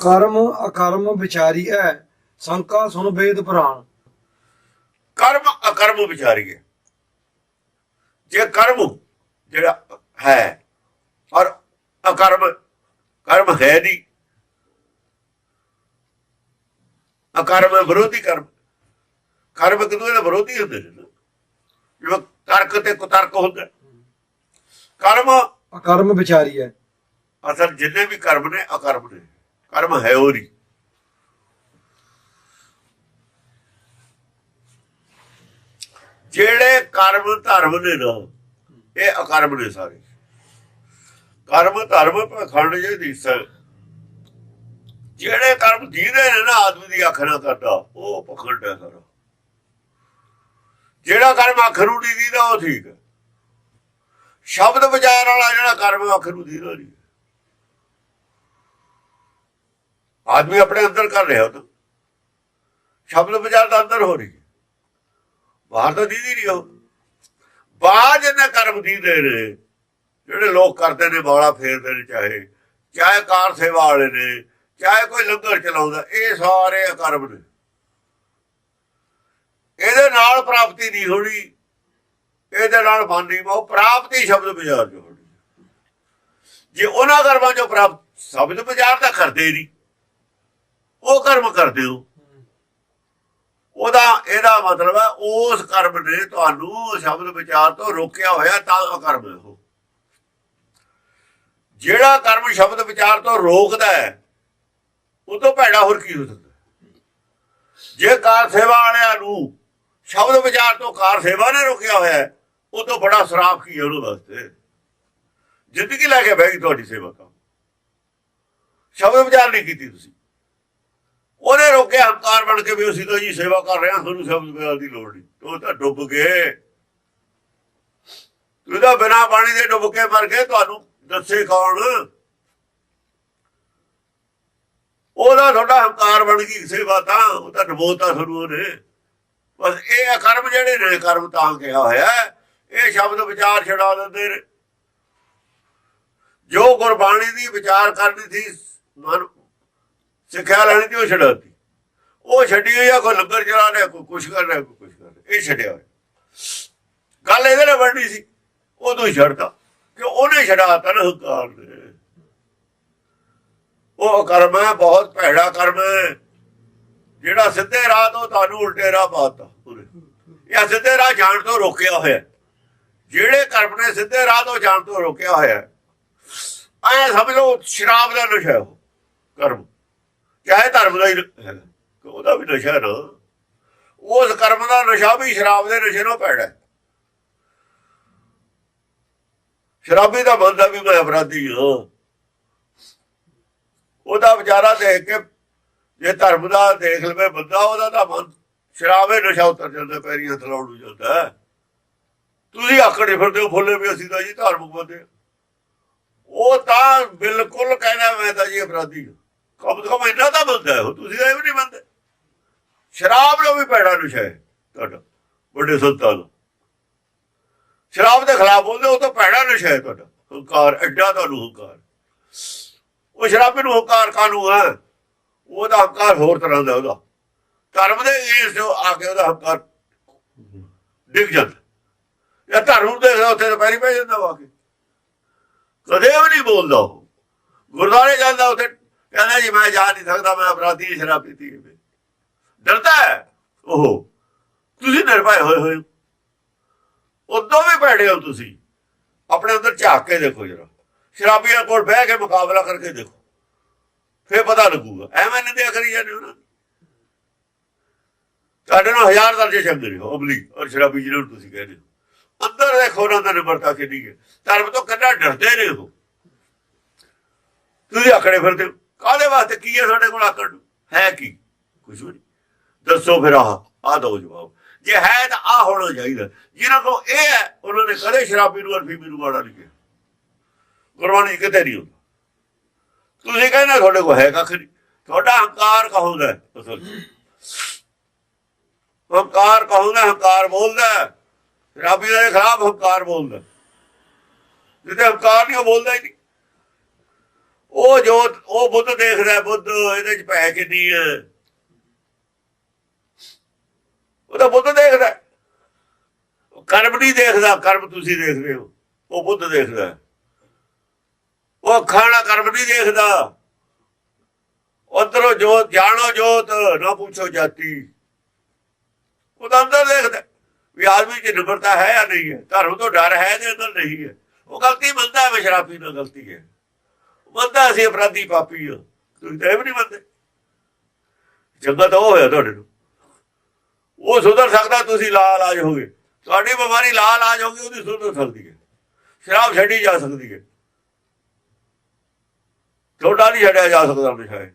ਕਰਮ ਅਕਰਮ ਵਿਚਾਰੀ ਐ ਸੰਕਾ ਸੁਨ ਵੇਦ ਪੁਰਾਣ। ਕਰਮ ਅਕਰਮ ਵਿਚਾਰੀਏ ਜੇ ਕਰਮ ਜਿਹੜਾ ਹੈ ਔਰ ਅਕਰਮ ਕਰਮ ਹੈ ਨਹੀਂ। ਅਕਰਮ ਹੈ ਵਿਰੋਧੀ ਕਰਮ। ਕਰਮ ਇੱਕ ਦੂਜੇ ਦੇ ਵਿਰੋਧੀ ਹੁੰਦੇ ਨੇ। ਜਿਵੇਂ ਤਰਕ ਤੇ ਕੁਤਰਕ ਹੁੰਦਾ। ਕਰਮ ਅਕਰਮ ਵਿਚਾਰੀ ਐ। ਅਸਲ ਜਿੰਨੇ ਵੀ ਕਰਮ ਨੇ ਅਕਰਮ ਨੇ। ਕਰਮ ਹੈ ਉਹ ਨਹੀਂ ਜਿਹੜੇ ਕਰਮ ਧਰਮ ਨੇ ਨਾ ਇਹ ਅਕਰਮ ਨੇ ਸਾਰੇ ਕਰਮ ਧਰਮ ਪਖੰਡ ਜੇ ਦੀਸਾ ਜਿਹੜੇ ਕਰਮ ਜਿਹਦੇ ਨੇ ਨਾ ਆਦਮੀ ਦੀ ਅੱਖ ਨਾ ਕਰਦਾ ਉਹ ਪਖੰਡ ਹੈ ਸਾਰਾ ਜਿਹੜਾ ਕਰਮ ਅੱਖ ਨੂੰ ਨਹੀਂ ਦੀਦਾ ਉਹ ਠੀਕ ਹੈ ਸ਼ਬਦ ਵਿਚਾਰ ਵਾਲਾ ਜਿਹੜਾ ਕਰਮ ਅੱਖ ਨੂੰ ਦੀਦਾ ਨਹੀਂ ਆਦਮੀ ਆਪਣੇ ਅੰਦਰ ਕਰ ਰਿਹਾ ਉਹ ਸ਼ਬਦ ਵਿਚਾਰ ਦਾ ਅੰਦਰ ਹੋ ਰਹੀ ਬਾਹਰ ਤਾਂ ਦੀਦੀ ਨਹੀਂ ਉਹ। ਬਾਹਰ ਜਿੰਨੇ ਕਰਮ ਦੀਦੇ ਨੇ, ਜਿਹੜੇ ਲੋਕ ਕਰਦੇ ਨੇ ਬਾਲਾ ਫੇਰਦੇ ਨੇ ਚਾਹੇ ਚਾਹੇ ਕਾਰ ਸੇਵਾ ਵਾਲੇ ਨੇ, ਚਾਹੇ ਕੋਈ ਲੰਗਰ ਚਲਾਉਂਦਾ, ਇਹ ਸਾਰੇ ਅਕਰਮ ਨੇ। ਇਹਦੇ ਨਾਲ ਪ੍ਰਾਪਤੀ ਨਹੀਂ ਹੋਣੀ। ਇਹਦੇ ਨਾਲ ਬਾਨੀ ਬਹੁ ਪ੍ਰਾਪਤੀ ਸ਼ਬਦ ਬਾਜ਼ਾਰ ਚ ਹੋਣੀ। ਜੇ ਉਹਨਾਂ ਕਰਮਾਂ ਚੋਂ ਪ੍ਰਾਪਤ, ਸ਼ਬਦ ਬਾਜ਼ਾਰ ਤਾਂ ਕਰਦੇ ਨਹੀਂ। ਉਹ ਕਰਮ ਕਰਦੇ ਹੋ। ਉਹਦਾ, ਇਹਦਾ ਮਤਲਬ ਹੈ, ਉਸ ਕਰਮ ਨੇ ਤੁਹਾਨੂੰ ਸ਼ਬਦ ਵਿਚਾਰ ਤੋਂ ਰੋਕਿਆ ਹੋਇਆ, ਤਾਂ ਕਰਮ ਹੈ ਉਹ। ਜਿਹੜਾ ਕਰਮ ਸ਼ਬਦ ਵਿਚਾਰ ਤੋਂ ਰੋਕਦਾ ਹੈ, ਉਹ ਤੋਂ ਭੈੜਾ ਹੋਰ ਕੀ ਹੋ ਸਕਦਾ ਜੇ ਕਾਰ ਸੇਵਾ ਵਾਲਿਆਂ ਨੂੰ ਸ਼ਬਦ ਵਿਚਾਰ ਤੋਂ ਕਾਰ ਸੇਵਾ ਨੇ ਰੋਕਿਆ ਹੋਇਆ ਉਹ ਤੋਂ ਬੜਾ ਸਰਾਪ ਕੀ ਹੈ ਉਹਨੂੰ ਵਾਸਤੇ? ਜ਼ਿੰਦਗੀ ਲੈ ਕੇ ਬਹਿ ਗਈ ਤੁਹਾਡੀ ਸੇਵਾ ਕੰਮ ਸ਼ਬਦ ਵਿਚਾਰ ਨਹੀਂ ਕੀਤੀ ਤੁਸੀਂ। ਉਹਨੇ ਰੋਕਿਆ, ਹੰਕਾਰ ਬਣ ਕੇ ਵੀ ਅਸੀਂ ਤਾਂ ਜੀ ਸੇਵਾ ਕਰ ਰਹੇ ਹਾਂ, ਤੁਹਾਨੂੰ ਸ਼ਬਦ ਵਿਚਾਰ ਦੀ ਲੋੜ ਨਹੀਂ। ਉਹ ਤਾਂ ਡੁੱਬ ਗਏ। ਤੁਸੀਂ ਤਾਂ ਪਾਣੀ ਦੇ ਡੁੱਬ ਕੇ ਮਰ ਗਏ, ਤੁਹਾਨੂੰ ਦੱਸੇ ਕੌਣ? ਉਹਦਾ ਤੁਹਾਡਾ ਹੰਕਾਰ ਬਣ ਗਈ ਸੇਵਾ ਤਾਂ, ਉਹ ਤਾਂ ਡਬੋਤਾ ਤੁਹਾਨੂੰ ਉਹਨੇ। ਬਸ ਇਹ ਕਰਮ ਜਿਹੜੇ ਨੇ, ਕਰਮ ਤਾਂ ਕਿਹਾ ਹੋਇਆ ਇਹ ਸ਼ਬਦ ਵਿਚਾਰ ਛਡਾ ਦਿੰਦੇ ਨੇ। ਜੋ ਗੁਰਬਾਣੀ ਦੀ ਵਿਚਾਰ ਕਰਨੀ ਸੀ, ਮਨ ਸਿੱਖਿਆ ਲੈਣੀ ਸੀ ਉਹ ਛਡਾਤੀ। ਉਹ ਛੱਡੀ ਹੋਈ ਆ, ਕੋਈ ਲੰਗਰ ਚਲਾ ਰਿਹਾ, ਕੋਈ ਕੁਛ ਕਰ ਰਿਹਾ, ਕੋਈ ਕੁਛ ਕਰ ਰਿਹਾ। ਇਹ ਛੱਡਿਆ ਹੋਇਆ। ਗੱਲ ਇਹਦੇ ਨਾਲ ਬਣਨੀ ਸੀ। ਉਦੋਂ ਹੀ ਛੱਡਤਾ। ਕਿ ਉਹਨੇ ਛਡਾਤਾ ਨਾ ਹੰਕਾਰ ਨੇ ਉਹ ਕਰਮ ਹੈ, ਬਹੁਤ ਭੈੜਾ ਕਰਮ ਹੈ। ਜਿਹੜਾ ਸਿੱਧੇ ਰਾਹ ਤੋਂ ਤੁਹਾਨੂੰ ਉਲਟੇ ਰਾਹ ਪਾਤਾ ਉਹਨੇ। ਇਹ ਸਿੱਧੇ ਰਾਹ ਜਾਣ ਤੋਂ ਰੋਕਿਆ ਹੋਇਆ। ਜਿਹੜੇ ਕਰਮ ਨੇ ਸਿੱਧੇ ਰਾਹ ਤੋਂ ਜਾਣ ਤੋਂ ਰੋਕਿਆ ਹੋਇਆ। ਐ ਸਮਝ ਲਓ, ਸ਼ਰਾਬ ਦਾ ਨਸ਼ਾ ਕਰਮ। ਚਾਹੇ ਧਰਮ ਦਾ ਹੀ ਉਹਦਾ ਵੀ ਨਸ਼ਾ ਨਾ ਉਸ ਕਰਮ ਦਾ ਨਸ਼ਾ ਵੀ ਸ਼ਰਾਬ ਦੇ ਨਸ਼ੇ ਨੂੰ ਪੈੜਾ। ਸ਼ਰਾਬੀ ਦਾ ਬੰਦਾ ਵੀ ਮੈਂ ਅਪਰਾਧੀ ਹਾਂ ਉਹਦਾ ਵਿਚਾਰਾ ਦੇਖ ਕੇ ਜੇ ਧਰਮ ਦਾ ਦੇਖ ਲਵੇ ਬੰਦਾ ਉਹਦਾ ਤਾਂ ਮਨ ਸ਼ਰਾਬੇ ਨਸ਼ਾ ਉਤਰ ਜਾਂਦਾ ਪੈਰੀਆਂ ਥਲਾਉਣ ਨੂੰ ਜਾਂਦਾ। ਤੁਸੀਂ ਆਖੜੇ ਫਿਰਦੇ ਹੋ ਫੁੱਲੇ ਵੀ ਅਸੀਂ ਤਾਂ ਜੀ ਧਾਰਮਿਕ ਬੰਦੇ। ਉਹ ਤਾਂ ਬਿਲਕੁਲ ਕਹਿੰਦਾ ਮੈਂ ਤਾਂ ਜੀ ਅਪਰਾਧੀ ਹਾਂ ਕਮ ਤੋਂ ਕਮ ਇੰਨਾ ਤਾਂ ਬੰਦਾ ਹੈ ਉਹ, ਤੁਸੀਂ ਤਾਂ ਇਹ ਵੀ ਨਹੀਂ ਬੰਦੇ ਸ਼ਰਾਬ ਨੂੰ ਵੀ ਪੈੜਾ ਨਸ਼ਾ ਹੈ ਤੁਹਾਡਾ ਵੱਡੇ ਸੰਤਾਂ ਨੂੰ। ਸ਼ਰਾਬ ਦੇ ਖਿਲਾਫ ਬੋਲਦੇ ਉਹ ਤਾਂ ਪੈੜਾ ਨਸ਼ਾ ਹੈ ਤੁਹਾਡਾ ਹੰਕਾਰ ਐਡਾ ਤੁਹਾਨੂੰ ਹੰਕਾਰ। ਉਹ ਸ਼ਰਾਬੀ ਨੂੰ ਹੰਕਾਰ ਕਾਨੂੰ ਹੈ? ਉਹਦਾ ਹੰਕਾਰ ਹੋਰ ਤਰ੍ਹਾਂ ਦਾ ਉਹਦਾ। ਧਰਮ ਦੇ ਇਸ ਜੋ ਆ ਕੇ ਉਹਦਾ ਹੰਕਾਰ ਡਿੱਗ ਜਾਂਦਾ। ਇਹ ਧਰਮ ਨੂੰ ਦੇਖਦਾ ਉੱਥੇ ਤਾਂ ਪੈਰੀ ਪੈ ਜਾਂਦਾ ਵਾ ਕੇ। ਕਦੇ ਵੀ ਨਹੀਂ ਬੋਲਦਾ ਉਹ। ਗੁਰਦਾਰੇ ਜਾਂਦਾ ਉੱਥੇ ਕਹਿੰਦਾ ਜੀ, ਮੈਂ ਜਾ ਨਹੀਂ ਸਕਦਾ, ਮੈਂ ਅਪਰਾਧੀ ਸ਼ਰਾਬ ਪੀਤੀ ਹੈ। ਡਰਦਾ ਹੈ? ਉਹ ਤੁਸੀਂ ਨਿਰਭੈ ਹੋਏ ਹੋਏ ਹੋ। ਉਦੋਂ ਵੀ ਬੈਠੇ ਹੋ ਤੁਸੀਂ। ਆਪਣੇ ਅੰਦਰ ਝਾਕ ਕੇ ਦੇਖੋ ਜਰਾ। ਸ਼ਰਾਬੀਆਂ ਕੋਲ ਬਹਿ ਕੇ ਮੁਕਾਬਲਾ ਕਰਕੇ ਦੇਖੋ। ਫੇਰ ਪਤਾ ਲੱਗੂਗਾ। ਐਵੇਂ ਨਹੀਂ ਦੇਖ ਰਹੀ ਜਾਂਦੇ ਉਹਨਾਂ। ਤੁਹਾਡੇ ਨਾਲ ਹਜ਼ਾਰ ਦਰਜੇ ਚੰਗੇ ਨੇ ਉਹ ਅਮਲੀ ਔਰ ਸ਼ਰਾਬੀ ਜਿਹਨੂੰ ਤੁਸੀਂ ਕਹਿੰਦੇ ਹੋ। ਅੰਦਰ ਦੇਖੋ ਉਹਨਾਂ ਦਾ ਨਿਮਰਤਾ ਕਿੰਨੀ ਹੈ। ਧਰਮ ਤੋਂ ਕਿੰਨਾ ਡਰਦੇ ਨੇ ਉਹ। ਤੁਸੀਂ ਆਖੜੇ ਫਿਰਦੇ ਹੋ। ਕਾਹਦੇ ਵਾਸਤੇ? ਕੀ ਹੈ ਸਾਡੇ ਕੋਲ ਆਕੜ? ਨੂੰ? ਹੈ ਕੀ? ਕੁਝ ਵੀ ਨਹੀਂ। ਦੱਸੋ ਫਿਰ ਆਹ ਆ ਦੋ ਜਵਾਬ। ਜੇ ਹੈ ਤਾਂ ਆ ਹੋਣਾ ਚਾਹੀਦਾ। ਜਿਹਨਾਂ ਕੋਲ ਇਹ ਹੈ, ਉਹਨਾਂ ਨੇ ਕਦੇ ਸ਼ਰਾਬੀ ਨੂੰ ਅਰਫੀ ਨੂੰ ਮਾੜਾ ਨਹੀਂ ਕਿਹਾ। ਗੁਰਬਾਣੀ 'ਚ ਕਿਤੇ ਨਹੀਂ ਹੁੰਦਾ। ਤੁਸੀਂ ਕਹਿੰਦੇ ਤੁਹਾਡੇ ਕੋਲ ਹੈ ਕੱਖ ਨਹੀਂ। ਤੁਹਾਡਾ ਹੰਕਾਰ ਕਹੋਂਦਾ ਹੈ? ਅਸਲ 'ਚ। ਹੰਕਾਰ ਕਹੋਂਦਾ ਹੰਕਾਰ ਬੋਲਦਾ ਸ਼ਰਾਬੀ ਦੇ ਖਿਲਾਫ ਹੰਕਾਰ ਬੋਲਦਾ ਹੈ। ਹੰਕਾਰ ਨਹੀਂ, ਉਹ ਬੋਲਦਾ ਹੀ ਨਹੀਂ। ਉਹ ਜੋਤ ਉਹ ਬੁੱਧ ਦੇਖਦਾ, ਬੁੱਧ ਇਹਦੇ ਚ ਪੈ ਕਿੰਨੀ ਹੈ। ਉਹਦਾ ਬੁੱਧ ਦੇਖਦਾ। ਕਰਮ ਨਹੀਂ ਦੇਖਦਾ, ਕਰਮ ਤੁਸੀਂ ਦੇਖਦੇ ਹੋ। ਉਹ ਬੁੱਧ ਦੇਖਦਾ। ਉਹ ਅੱਖਾਂ ਨਾਲ ਕਰਮ ਨਹੀਂ ਦੇਖਦਾ। ਉਧਰੋਂ ਜੋਤ ਜਾਣੋ ਜੋਤ, ਨਾ ਪੁੱਛੋ ਜਾਤੀ। ਉਹਦਾ ਅੰਦਰ ਦੇਖਦਾ। ਵੀ ਆਦਮੀ ਚ ਨਿਬਰਤਾ ਹੈ ਜਾਂ ਨਹੀਂ ਹੈ? ਧਰਮ ਤੋਂ ਡਰ ਹੈ ਤੇ ਅੰਦਰ ਨਹੀਂ ਹੈ? ਉਹ ਗਲਤੀ ਮੰਨਦਾ ਹੈ ਸ਼ਰਾਬੀ ਨਾਲ ਗਲਤੀ ਹੈ। ਮੰਨਦਾ ਅਸੀਂ ਅਪਰਾਧੀ ਪਾਪੀ ਹਾਂ ਤੁਸੀਂ ਤਾਂ ਇਹ ਵੀ ਨਹੀਂ ਮੰਨਦੇ। ਚੰਗਾ ਤਾਂ ਉਹ ਹੋਇਆ ਤੁਹਾਡੇ ਨੂੰ। ਉਹ ਸੁਧਰ ਸਕਦਾ ਤੁਸੀਂ ਲਾ ਇਲਾਜ ਹੋਗੇ। ਤੁਹਾਡੀ ਬਿਮਾਰੀ ਲਾ ਇਲਾਜ ਹੋਗੀ ਉਹਦੀ ਸੁਧਰ ਸਕਦੀ ਹੈ। ਸ਼ਰਾਬ ਛੱਡੀ ਜਾ ਸਕਦੀ ਹੈ। ਤੁਹਾਡਾ ਨਹੀਂ ਛੱਡਿਆ ਜਾ ਸਕਦਾ ਨਸ਼ਾ ਇਹ।